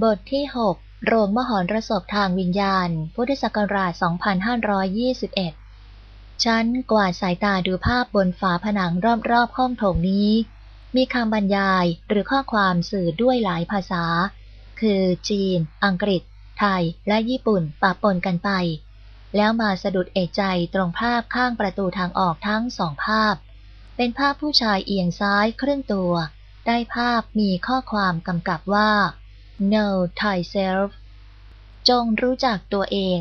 บทที่ 6 โรงมหรสพทางวิญญาณ พุทธศักราช 2521 ฉันกวาดสายตาดูภาพบนฝาผนังรอบๆห้องโถงนี้ มีคำบรรยายหรือข้อความสื่อด้วยหลายภาษา คือจีน อังกฤษ ไทย และญี่ปุ่นปะปนกันไป แล้วมาสะดุดเอกใจตรงภาพข้างประตูทางออกทั้งสองภาพ เป็นภาพผู้ชายเอียงซ้ายครึ่งตัว ได้ภาพมีข้อความกำกับว่า know thyself จงรู้จักตัวเอง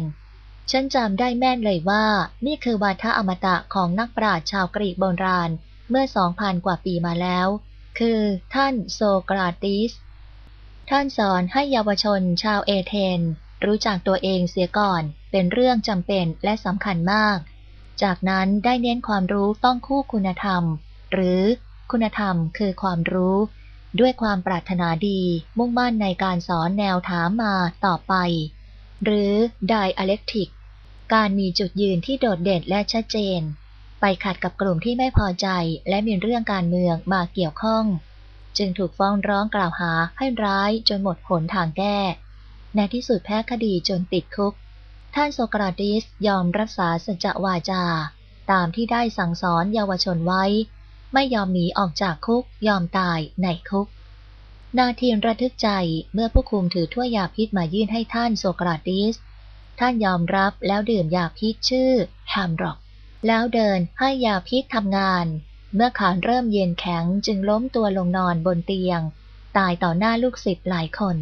ฉันจำได้แม่นเลยว่านี่คือวาทะอมตะของนักปราชญ์ชาวกรีกโบราณเมื่อสองพันกว่าปีมาแล้ว คือท่านโซกราติส ท่านสอนให้เยาวชนชาวเอเธน รู้จักตัวเองเสียก่อนเป็นเรื่องจำเป็นและสำคัญมาก จากนั้นได้เน้นความรู้ต้องคู่คุณธรรม หรือคุณธรรมคือความรู้ ด้วยความปรารถนาดี มุ่งมั่นในการสอนแนวถามมาต่อไป หรือ dialectic การมีจุดยืนที่โดดเด่นและชัดเจน ไปขัดกับกลุ่มที่ไม่พอใจและมีเรื่องการเมืองมาเกี่ยวข้อง จึงถูกฟ้องร้องกล่าวหาให้ร้ายจนหมดหนทางแก้ ในที่สุดแพ้คดีจนติดคุก ท่านโซกราติสยอมรักษาสัจวาจา ตามที่ได้สั่งสอนเยาวชนไว้ ไม่ยอมหนีออกจากคุก ยอมตายในคุก นาทีระทึกใจเมื่อผู้คุมถือถ้วยยาพิษมายื่นให้ท่านโซกราติส ท่านยอมรับแล้วดื่มยาพิษชื่อแฮมร็อก แล้วเดินให้ยาพิษทำงาน เมื่อขานเริ่มเย็นแข็งจึงล้มตัวลงนอนบนเตียง ตายต่อหน้าลูกศิษย์หลายคน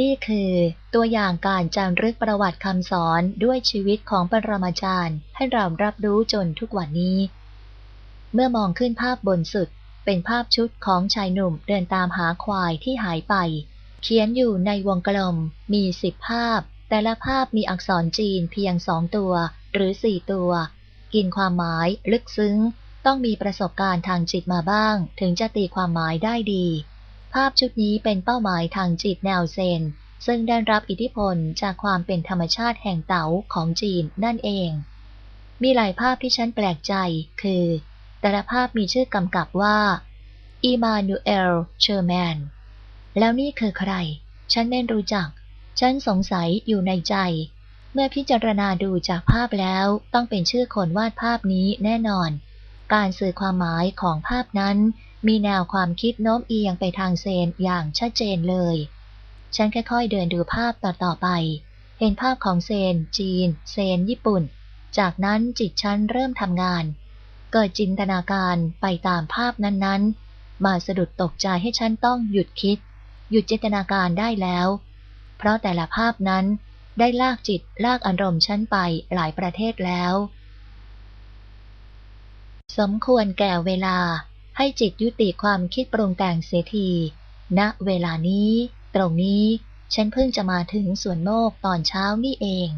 นี่คือตัวอย่างการจารึกประวัติคำสอนด้วยชีวิตของปรมาจารย์ให้เรารับรู้จนทุกวันนี้ เมื่อมองขึ้นภาพบนสุด เป็นภาพชุดของชายหนุ่มเดินตามหาควายที่หายไป เขียนอยู่ในวงกลม มีสิบภาพ แต่ละภาพมีอักษรจีนเพียงสองตัว หรือสี่ตัว กินความหมายลึกซึ้ง ต้องมีประสบการณ์ทางจิตมาบ้าง ถึงจะตีความหมายได้ดี ภาพชุดนี้เป็นเป้าหมายทางจิตแนวเซนซึ่งได้รับอิทธิพลจากความเป็นธรรมชาติแห่งเต๋าของจีนนั่นเอง มีหลายภาพที่ฉันแปลกใจ คือ แต่ละภาพมีชื่อกำกับว่าอีมานูเอลเชอร์แมน แล้วนี่คือใคร ฉันไม่รู้จัก ฉันสงสัยอยู่ในใจ เมื่อพิจารณาดูจากภาพแล้วต้องเป็นชื่อคนวาดภาพนี้แน่นอน การสื่อความหมายของภาพนั้น มีแนวความคิดโน้มเอียงไปทางเซนอย่างชัดเจนเลย ฉันค่อยๆเดินดูภาพต่อๆไป เห็นภาพของเซน จีน เซน ญี่ปุ่น จากนั้นจิตฉันเริ่มทำงาน เกิดจินตนาการไปตามภาพนั้นๆ มาสะดุดตกใจให้ฉันต้องหยุดคิด หยุดจินตนาการได้แล้ว เพราะแต่ละภาพนั้นได้ลากจิตลากอารมณ์ฉันไปหลายประเทศแล้ว สมควรแก่เวลาให้จิตยุติความคิดปรุงแต่งเสียทีณเวลานี้ ตรงนี้ ฉันเพิ่งจะมาถึงสวนโมกตอนเช้านี่เอง